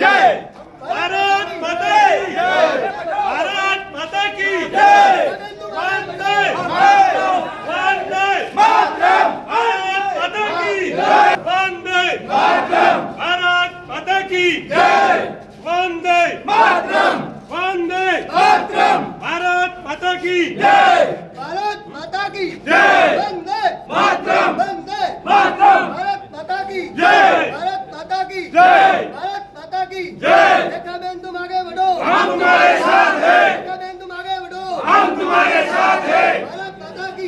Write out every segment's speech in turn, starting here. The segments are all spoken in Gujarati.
જય ભારત માતા જય. ભારત માતા કી જય. વંદે વંદે માતરમ. ભારત માતા કી જય વંદે માતરમ. ભારત માતા કી જય. વંદે માતરમ. વંદે માતરમ. ભારત માતા કી જય. ભારત માતા કી જય.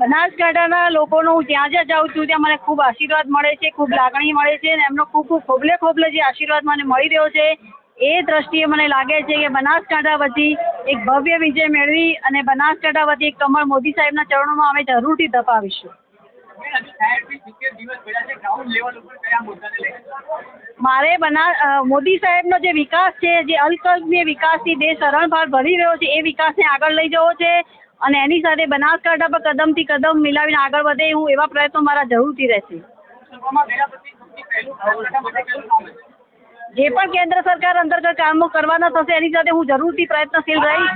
બનાસકાંઠાના લોકોનો હું જ્યાં જ્યાં જાઉં છું, ત્યાં મને ખૂબ આશીર્વાદ મળે છે, ખૂબ લાગણી મળે છે અને એમનો ખૂબ ખૂબ ખોબલે ખોબલે જે આશીર્વાદ મને મળી રહ્યો છે, એ દ્રષ્ટિએ મને લાગે છે કે બનાસકાંઠા વતી એક ભવ્ય વિજય મેળવી અને બનાસકાંઠા વતી કમળ મોદી સાહેબના ચરણોમાં અમે જરૂરથી દબાવીશું મારે બના મોદી સાહેબનો જે વિકાસ છે જે અલ્પકલ્પનીય વિકાસથી દેશ હરણફાળ ભરી રહ્યો છે એ વિકાસને આગળ લઈ જવો છે અને એની સાથે બનાસકાંઠા પર કદમથી કદમ મિલાવીને આગળ વધે હું એવા પ્રયત્નો મારા જરૂરથી રહેશે. જે પણ કેન્દ્ર સરકાર અંતર્ગત કામો કરવાના થશે એની સાથે હું જરૂરથી પ્રયત્નશીલ રહીશ.